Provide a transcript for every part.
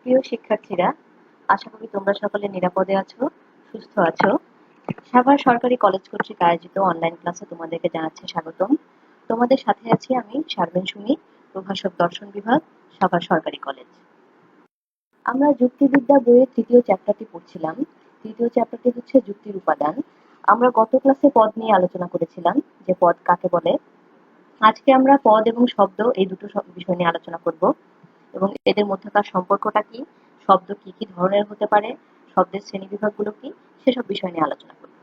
প্রিয় শিক্ষার্থীরা, আশা করি তোমরা সকলে নিরাপদে আছো, সুস্থ আছো। সাভার সরকারি কলেজ কর্তৃক আয়োজিত অনলাইন ক্লাসে তোমাদেরকে জানাচ্ছি স্বাগতম। তোমাদের সাথে আছি আমি শারমিন সুমি, প্রভাষক দর্শন বিভাগ, সাভার সরকারি কলেজ। আমরা যুক্তিবিদ্যা বইয়ের তৃতীয় চ্যাপ্টারটি পড়ছিলাম। তৃতীয় চ্যাপ্টারটি হচ্ছে যুক্তির উপাদান। আমরা গত ক্লাসে পদ নিয়ে আলোচনা করেছিলাম, যে পদ কাকে বলে। আজকে আমরা পদ এবং শব্দ এই দুটো বিষয় নিয়ে আলোচনা করব। এবং এদের মধ্যকার সম্পর্কটা কি? শব্দ কি কি ধরনের হতে পারে? শব্দের শ্রেণীবিভাগগুলো কি? সেসব বিষয় নিয়ে আলোচনা করব।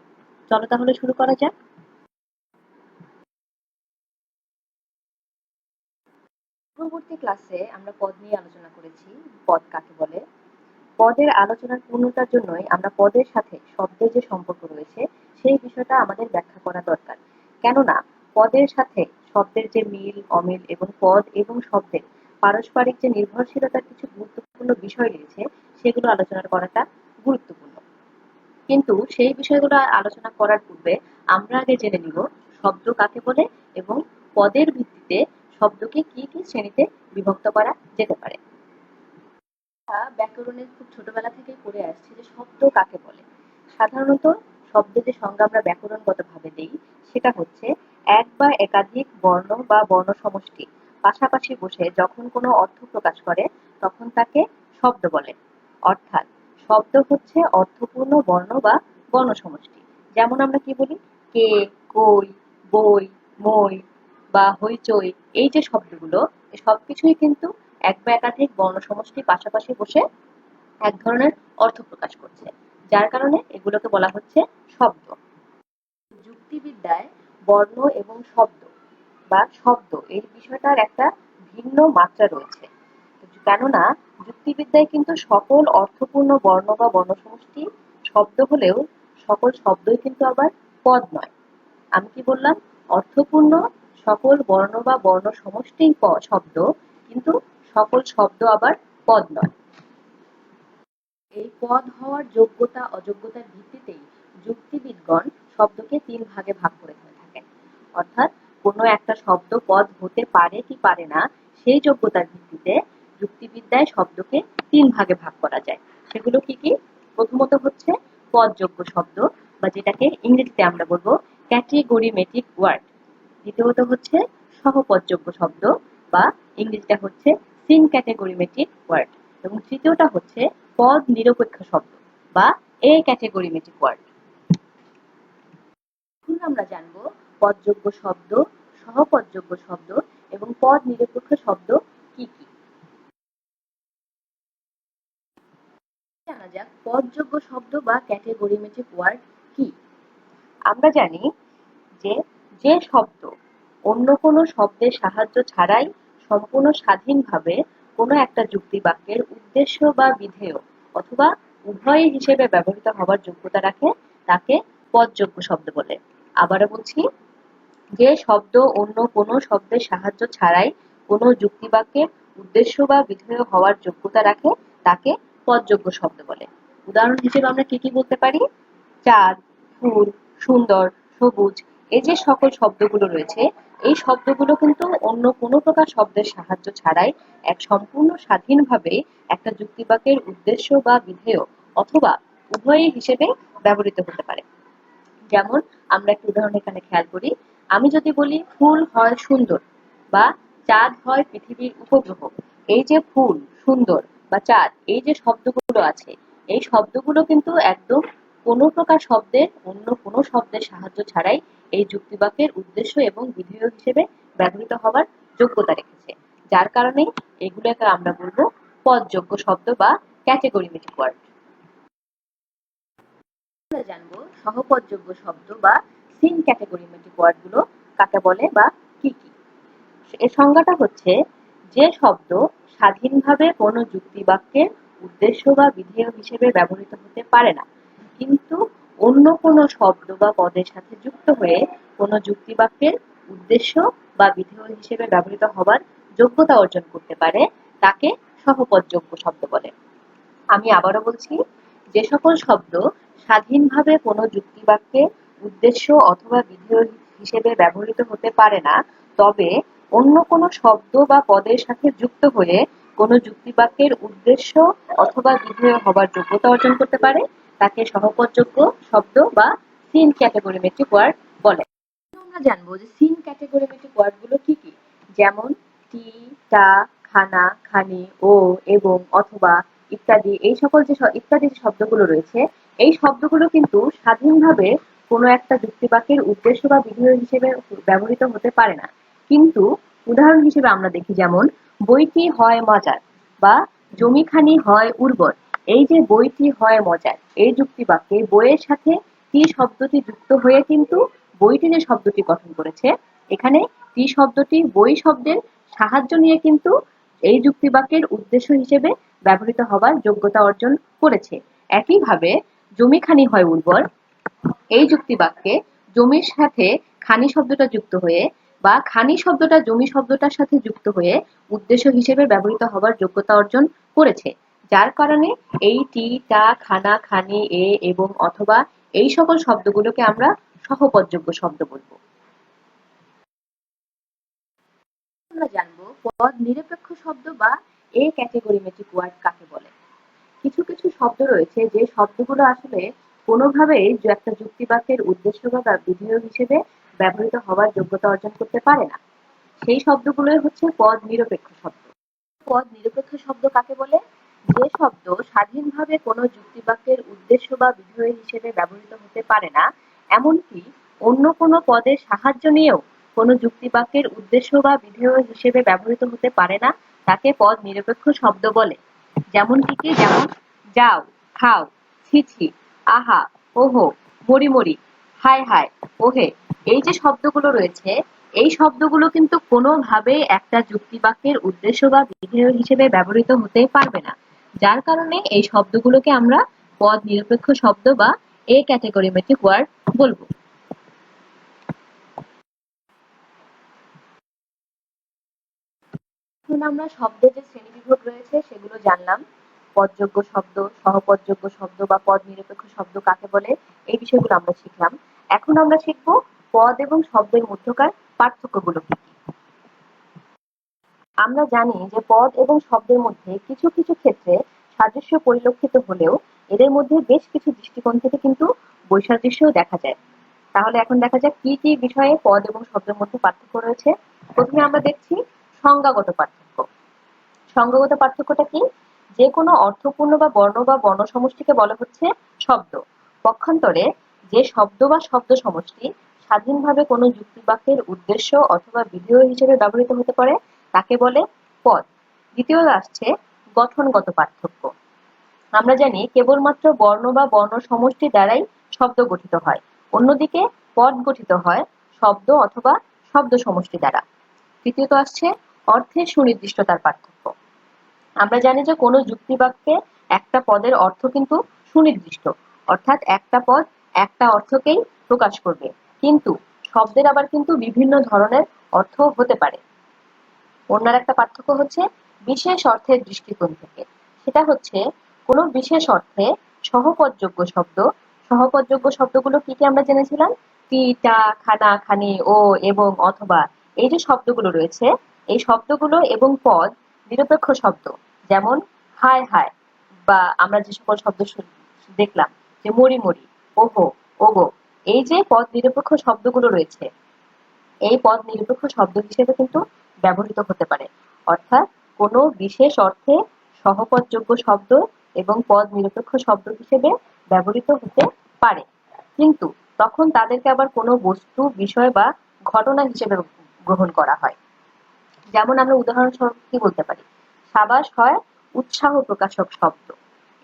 চলো তাহলে শুরু করা যাক। পূর্ববর্তী ক্লাসে আমরা পদ নিয়ে আলোচনা করেছি, পদ কাকে বলে? পদের আলোচনার পূর্ণতার জন্যই আমরা পদের সাথে শব্দের যে সম্পর্ক রয়েছে, সেই বিষয়টা আমাদের ব্যাখ্যা করা দরকার। কেননা, পদের সাথে শব্দের যে মিল, অমিল এবং পদ এবং শব্দের পারস্পরিক যে নির্ভরশীলতার কিছু গুরুত্বপূর্ণ বিষয় রয়েছে, সেগুলো আলোচনা করাটা গুরুত্বপূর্ণ। কিন্তু সেই বিষয়গুলো আলোচনা করার পূর্বে আমরা আগে জেনে নিব শব্দ কাকে বলে এবং পদের ভিত্তিতে শব্দকে কি কি শ্রেণীতে বিভক্ত করা যেতে পারে। ব্যাকরণের খুব ছোটবেলা থেকে পড়ে আসছি যে শব্দ কাকে বলে। সাধারণত শব্দের যে সংজ্ঞা আমরা ব্যাকরণগতভাবে দেই, সেটা হচ্ছে এক বা একাধিক বর্ণ বা বর্ণ সমষ্টি পাশাপাশি বসে যখন কোনো অর্থ প্রকাশ করে, তখন তাকে শব্দ বলে। অর্থাৎ শব্দ হচ্ছে অর্থপূর্ণ বর্ণ বা বর্ণ সমষ্টি যেমন আমরা কি বলি? কে, কই, বই, মই বা হইচই, এই যে শব্দগুলো এই সবকিছুই কিন্তু এক বা একাধিক বর্ণ সমষ্টি পাশাপাশি বসে এক ধরনের অর্থ প্রকাশ করছে, যার কারণে এগুলোকে বলা হচ্ছে শব্দ। যুক্তিবিদ্যায় বর্ণ এবং শব্দ বা শব্দ, এই বিষয়টার একটা ভিন্ন মাত্রা রয়েছে। কেননা, যুক্তিবিদ্যায় কিন্তু সকল অর্থপূর্ণ বর্ণ বা বর্ণ সমষ্টি শব্দ হলেও সকল শব্দই কিন্তু আবার পদ নয়। আমি কি বললাম? অর্থপূর্ণ সকল বর্ণ বা বর্ণ সমষ্টিই প- শব্দ, কিন্তু সকল শব্দ আবার পদ নয়। এই পদ হওয়ার যোগ্যতা, অযোগ্যতার ভিত্তিতেই যুক্তিবিদগণ শব্দকে তিন ভাগে ভাগ করে থাকেন। অর্থাৎ কোনো একটা শব্দ পদ হতে পারে কি পারে না, সেই যোগ্যতার ভিত্তিতে যুক্তিবিদ্যায় শব্দকে তিন ভাগে ভাগ করা যায়। সেগুলো কি কি? প্রথমত হচ্ছে পদযোগ্য শব্দ, বা যেটাকে ইংরেজিতে আমরা বলব ক্যাটেগরিমেটিক ওয়ার্ড দ্বিতীয়ত হচ্ছে সহপদযোগ্য শব্দ, বা ইংরেজিটা হচ্ছে সিন ক্যাটেগরিমেটিক ওয়ার্ড এবং তৃতীয়টা হচ্ছে পদ নিরপেক্ষ শব্দ, বা এ ক্যাটেগরিমেটিক ওয়ার্ড এখন আমরা জানব পদযোগ্য শব্দ, সহপদযোগ্য শব্দ এবং পদ নিরপেক্ষ শব্দ কি কি? জানা যাক, পদযোগ্য শব্দ বা ক্যাটেগরিমেটিক ওয়ার্ড কি? আমরা জানি যে যে শব্দ অন্য কোনো শব্দের সাহায্য ছাড়াই সম্পূর্ণ স্বাধীনভাবে কোনো একটা যুক্তি বাক্যের উদ্দেশ্য বা বিধেয় অথবা উভয় হিসেবে ব্যবহৃত হবার যোগ্যতা রাখে, তাকে পদযোগ্য শব্দ বলে। আবারও বলছি যে শব্দ অন্য কোনো শব্দের সাহায্য ছাড়াই কোনো যুক্তি বাক্যের উদ্দেশ্য বা বিধেয় হওয়ার যোগ্যতা রাখে, তাকে পদযোগ্য শব্দ বলে। উদাহরণ হিসেবে আমরা কি কি বলতে পারি? চাঁদ, ফুল, সুন্দর, সবুজ, এই যে সকল শব্দগুলো রয়েছে, এই শব্দগুলো কিন্তু অন্য কোনো প্রকার শব্দের সাহায্য ছাড়াই এক সম্পূর্ণ স্বাধীনভাবে একটা যুক্তিবাক্যের উদ্দেশ্য বা বিধেয় অথবা উভয়ই হিসেবে ব্যবহৃত হতে পারে। যেমন আমরা একটা উদাহরণ এখানে খেয়াল করি আমি যদি বলি ফুল হয় সুন্দর বা চাঁদ হয় পৃথিবীর উপগ্রহ, এই যে ফুল সুন্দর বা চাঁদ, এই যে শব্দগুলো আছে, এই শব্দগুলো কিন্তু একদম কোনো প্রকার শব্দের, অন্য কোনো শব্দের সাহায্য ছাড়াই এই যুক্তিবাক্যের উদ্দেশ্য এবং বিধেয় হিসেবে ব্যবহৃত হওয়ার যোগ্যতা রেখেছে। যার কারণে এগুলোকে আমরা বলব পদযোগ্য শব্দ বা ক্যাটেগরিমেটিক ওয়ার্ড আমরা জানব সহপদযোগ্য শব্দ বা সিন ক্যাটেগরিমেটিক ওয়ার্ডগুলো কাকে বলে বা কি কি। এর সংজ্ঞাটা হচ্ছে যে শব্দ স্বাধীনভাবে কোনো যুক্তি বাক্যের উদ্দেশ্য বা বিধেয় হিসেবে ব্যবহৃত হতে পারে না। কিন্তু অন্য কোনো শব্দ বা পদের সাথে যুক্ত হয়ে কোনো যুক্তি বাক্যের উদ্দেশ্য বা বিধেয় হিসেবে ব্যবহৃত হবার যোগ্যতা অর্জন করতে পারে, তাকে সহপদযোগ্য শব্দ বলে। আমি আবারও বলছি, যে সকল শব্দ স্বাধীনভাবে কোনো যুক্তিবাক্যে উদ্দেশ্য অথবা বিধেয় হিসেবে ব্যবহৃত হতে পারে না, তবে অন্য কোনো শব্দ বা পদের সাথে যুক্ত হয়ে কোনো যুক্তিবাক্যের উদ্দেশ্য অথবা বিধেয় হবার যোগ্যতা অর্জন করতে পারে। তাকে সহপদযোগ্য শব্দ বা সিন ক্যাটাগরিমেট্রিক ওয়ার্ড বলে। আমরা জানব যে সিন ক্যাটাগরিমেট্রিক ওয়ার্ডগুলো কি কি? যেমন টি, টা, খানা, খানি, ও, এবং অথবা ইত্যাদি। এই সকল যে ইত্যাদি শব্দগুলো রয়েছে এই শব্দগুলো কিন্তু স্বাধীনভাবে কোনো একটা যুক্তিবাক্যের উদ্দেশ্য বা বিধেয় হিসেবে ব্যবহৃত হতে পারে না। কিন্তু উদাহরণ হিসেবে আমরা দেখি যেমন, বইটি হয় মজার বা জমিখানি হয় উর্বর এই যে বইটি হয় মজার এই যুক্তিবাক্যে বইয়ের সাথে টি শব্দটি যুক্ত হয়ে কিন্তু বইটি যে শব্দটি গঠন করেছে, এখানে টি শব্দটি বই শব্দের সাহায্য নিয়ে কিন্তু এই যুক্তিবাক্যের উদ্দেশ্য হিসেবে ব্যবহৃত হবার যোগ্যতা অর্জন করেছে। একইভাবে জমিখানি হয় উর্বর। এই যুক্তিবাক্যে জমির সাথে খানি শব্দটা যুক্ত হয়ে বা খানি শব্দটা জমি শব্দটার সাথে যুক্ত হয়ে উদ্দেশ্য হিসেবে ব্যবহৃত হবার যোগ্যতা অর্জন করেছে। যার কারণে এই টি, টা, খানা, খানি, এ এবং অথবা এই সকল শব্দগুলোকে আমরা সহপদযোগ্য শব্দ বলব। আমরা জানব পদ নিরপেক্ষ শব্দ বা এ ক্যাটেগরিমেট্রিক ওয়ার্ড কাকে বলে। কিছু কিছু শব্দ রয়েছে যে শব্দগুলো আসলে কোনোভাবেই একটা যুক্তিবাক্যের উদ্দেশ্য বা বিধেয় হিসেবে ব্যবহৃত হওয়ার যোগ্যতা অর্জন করতে পারে না। সেই শব্দগুলোই হচ্ছে পদ নিরপেক্ষ শব্দ। পদ নিরপেক্ষ শব্দ কাকে বলে? যে শব্দ স্বাধীনভাবে কোনো যুক্তিবাক্যের উদ্দেশ্য বা বিধেয় হিসেবে ব্যবহৃত হতে পারে না, এমনকি অন্য কোনো পদের সাহায্য নিয়েও কোনো যুক্তিবাক্যের উদ্দেশ্য বা বিধেয় হিসেবে ব্যবহৃত হতে পারে না, তাকে পদ নিরপেক্ষ শব্দ বলে। যেমন কি কি যেমন যাও, খাও, ছি ছি, আহা, ওহো, মরি মরি, হায় হায়, ওহে। এই যে শব্দগুলো রয়েছে, এই শব্দগুলো কিন্তু কোনোভাবে একটা যুক্তিবাক্যের উদ্দেশ্য বা বিধেয় হিসেবে ব্যবহৃত হতে পারবে না। যার কারণে এই শব্দগুলোকে আমরা পদ নিরপেক্ষ শব্দ বা এ ক্যাটেগরিমেট্রিক ওয়ার্ড বলব। এখন আমরা শব্দের যে শ্রেণীবিভাগ রয়েছে সেগুলো জানলাম। পদযোগ্য শব্দ, সহপদযোগ্য শব্দ বা পদ নিরপেক্ষ শব্দ কাকে বলে, এই বিষয়গুলো আমরা শিখলাম। এখন আমরা শিখব পদ এবং শব্দের মধ্যকার পার্থক্যগুলো কি। আমরা জানি যে পদ এবং শব্দের মধ্যে কিছু কিছু ক্ষেত্রে সাদৃশ্য পরিলক্ষিত হলেও এদের মধ্যে বেশ কিছু দৃষ্টিকোণ থেকে কিন্তু বৈসাদৃশ্যও দেখা যায়। তাহলে এখন দেখা যাক কি কি বিষয়ে পদ এবং শব্দের মধ্যে পার্থক্য রয়েছে। প্রথমে আমরা দেখছি সংজ্ঞাগত পার্থক্য। সংজ্ঞাগত পার্থক্যটা কি? যে কোনো অর্থপূর্ণ বা বর্ণ বা বর্ণ সমষ্টিকে বলা হচ্ছে শব্দ। পক্ষান্তরে যে শব্দ বা শব্দ সমষ্টি স্বাধীনভাবে কোনো যুক্তিবাক্যের উদ্দেশ্য অথবা বিধেয় হিসেবে ব্যবহৃত হতে পারে, তাকে বলে পদ। দ্বিতীয় আসছে গঠনগত পার্থক্য। আমরা জানি কেবলমাত্র বর্ণ বা বর্ণ সমষ্টি দ্বারাই শব্দ গঠিত হয়। অন্যদিকে পদ গঠিত হয় শব্দ অথবা শব্দ সমষ্টি দ্বারা। তৃতীয়ত আসছে অর্থের সুনির্দিষ্টতার পার্থক্য। আমরা জানি যে কোনো যুক্তিবাক্যে একটা পদের অর্থ কিন্তু সুনির্দিষ্ট। অর্থাৎ একটা পদ একটা অর্থকেই প্রকাশ করবে। কিন্তু শব্দের আবার কিন্তু বিভিন্ন ধরনের অর্থ হতে পারে। অন্যার একটা পার্থক্য হচ্ছে বিশেষ অর্থের দৃষ্টিকোণ থেকে। সেটা হচ্ছে কোনো বিশেষ অর্থে সহপদযোগ্য শব্দ। সহপদযোগ্য শব্দগুলো কি কি আমরা জেনেছিলাম? টি, টা, খানা, খানি, ও, এবং, অথবা। এই যে শব্দগুলো রয়েছে এই শব্দগুলো এবং পদ নিরপেক্ষ শব্দ, যেমন হায় হায় বা আমরা যে সকল শব্দ দেখলাম, যে মরি মরি, ওহো, ওগো, এই যে পদ নিরপেক্ষ শব্দগুলো রয়েছে, এই পদ নিরপেক্ষ শব্দ হিসেবে কিন্তু ব্যবহৃত হতে পারে। অর্থাৎ কোনো বিশেষ অর্থে সহপদযোগ্য শব্দ এবং পদ নিরপেক্ষ শব্দ হিসেবে ব্যবহৃত হতে পারে। কিন্তু তখন তাদেরকে আবার কোনো বস্তু, বিষয় বা ঘটনা হিসেবে গ্রহণ করা হয়। যেমন আমরা উদাহরণস্বরূপ কি বলতে পারি? সাবাস হয় উৎসাহ প্রকাশক শব্দ।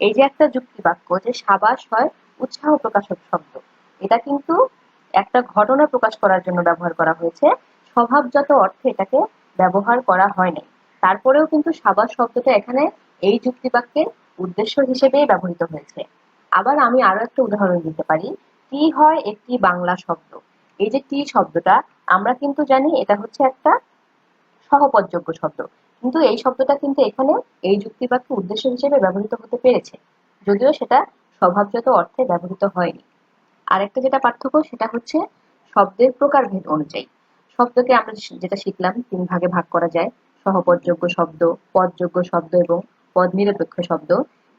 এই যে একটা যুক্তি বাক্য যে সাবাস হয় উৎসাহ প্রকাশক শব্দ, এটা কিন্তু একটা ঘটনা প্রকাশ করার জন্য ব্যবহার করা হয়েছে। স্বভাবজাত অর্থে এটাকে ব্যবহার করা হয় নাই। তারপরেও কিন্তু সাবাস শব্দটা এখানে এই যুক্তি বাক্যের উদ্দেশ্য হিসেবেই ব্যবহৃত হয়েছে। আবার আমি আরও একটা উদাহরণ দিতে পারি। টি হয় একটি বাংলা শব্দ। এই যে টি শব্দটা, আমরা কিন্তু জানি এটা হচ্ছে একটা সহপদযোগ্য শব্দ। কিন্তু এই শব্দটা কিন্তু এখানে এই যুক্তিবাক্য উদ্দেশ্য হিসেবে ব্যবহৃত হতে পেরেছে। যদিও সেটা স্বভাবজাত অর্থে ব্যবহৃত হয়নি। আরেকটা যেটা পার্থক্য, সেটা হচ্ছে শব্দের প্রকারভেদ অনুযায়ী। শব্দকে আমরা যেটা শিখলাম, তিন ভাগে ভাগ করা যায়। সহপদযোগ্য শব্দ, পদযোগ্য শব্দ এবং পদ নিরপেক্ষ শব্দ।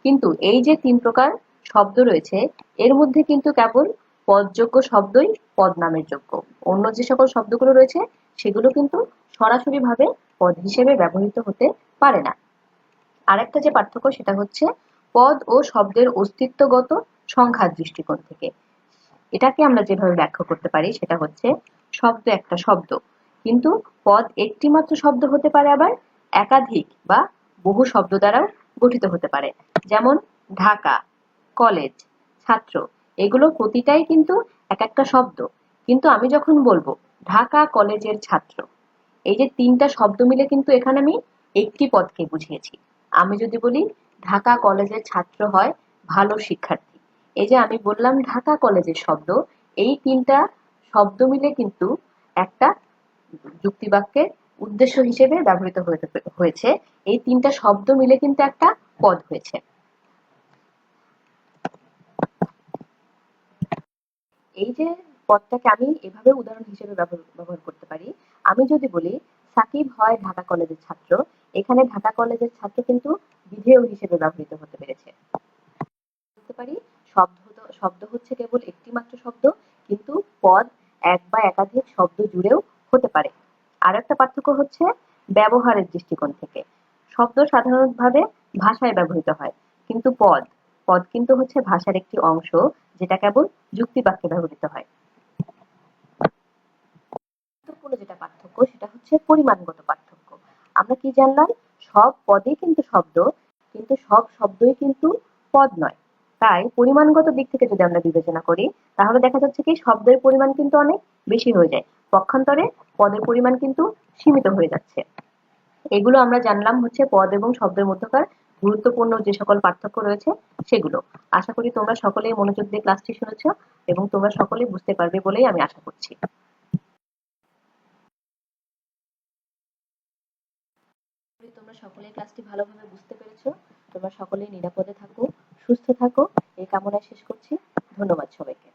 কিন্তু এই যে তিন প্রকার শব্দ রয়েছে, এর মধ্যে কিন্তু কেবল পদযোগ্য শব্দই পদ নামের যোগ্য। অন্য যে সকল শব্দগুলো রয়েছে সেগুলো কিন্তু সরাসরি ভাবে পদ হিসেবে ব্যবহৃত হতে পারে না। আরেকটা যে পার্থক্য সেটা হচ্ছে পদ ও শব্দের অস্তিত্বগত সংখ্যার দৃষ্টিকোণ থেকে। এটাকে আমরা যেভাবে ব্যাখ্যা করতে পারি সেটা হচ্ছে শব্দ একটা শব্দ। কিন্তু পদ একটি মাত্র শব্দ হতে পারে আবার একাধিক বা বহু শব্দ দ্বারাও গঠিত হতে পারে। যেমন ঢাকা, কলেজ, ছাত্র, এগুলো প্রতিটাই কিন্তু এক একটা শব্দ। কিন্তু আমি যখন বলব ঢাকা কলেজের ছাত্র। এই যে তিনটা শব্দ মিলে কিন্তু এখানে আমি একটি পদকে বুঝিয়েছি। আমি যদি বলি ঢাকা কলেজের ছাত্র হয় ভালো শিক্ষার্থী। এই যে আমি বললাম ঢাকা কলেজের শব্দ, এই তিনটা শব্দ মিলে কিন্তু একটা যুক্তিবাক্যের উদ্দেশ্য হিসেবে ব্যবহৃত হয়েছে। এই তিনটা শব্দ মিলে কিন্তু একটা পদ হয়েছে। এই যে পদটাকে আমি এভাবে উদাহরণ হিসেবে ব্যবহার করতে পারি। আমি যদি বলি, সাকিব হয় ঢাকা কলেজের ছাত্র। এখানে ঢাকা কলেজের ছাত্র কিন্তু বিধেয় হিসেবে ব্যবহৃত হতে পেরেছে। বলতে পারি? শব্দ শব্দ হচ্ছে কেবল একটি মাত্র শব্দ, কিন্তু পদ এক বা একাধিক শব্দ জুড়েও হতে পারে। আর একটা পার্থক্য হচ্ছে ব্যবহারের দৃষ্টিকোণ থেকে। শব্দ সাধারণভাবে ভাষায় ব্যবহৃত হয়, কিন্তু পদ পদ কিন্তু হচ্ছে ভাষার একটি অংশ, যেটা কেবল যুক্তিবাক্যে ব্যবহৃত হয় গুরুত্বপূর্ণ যেটা পার্থক্য, সেটা হচ্ছে পরিমাণগত পার্থক্য। আমরা কি জানলাম? সব পদই কিন্তু শব্দ, কিন্তু সব শব্দই কিন্তু পদ নয়। তাই পরিমাণগত দিক থেকে যদি আমরা বিবেচনা করি, তাহলে দেখা যাচ্ছে কি শব্দের পরিমাণ কিন্তু অনেক বেশি হয়ে যায়। পক্ষান্তরে পদের পরিমাণ কিন্তু সীমিত হয়ে যাচ্ছে। এগুলো আমরা জানলাম হচ্ছে পদ এবং শব্দের মধ্যকার গুরুত্বপূর্ণ যে সকল পার্থক্য রয়েছে, সেগুলো। আশা করি তোমরা সকলেই মনোযোগ দিয়ে ক্লাসটি শুনেছ এবং তোমরা সকলেই বুঝতে পারবে বলেই আমি আশা করছি। তোমরা সকলেই ক্লাসটি ভালোভাবে বুঝতে পেরেছ। তোমরা সকলেই নিরাপদে থাকো, সুস্থ থাকো। এই কামনায় শেষ করছি। ধন্যবাদ সবাইকে।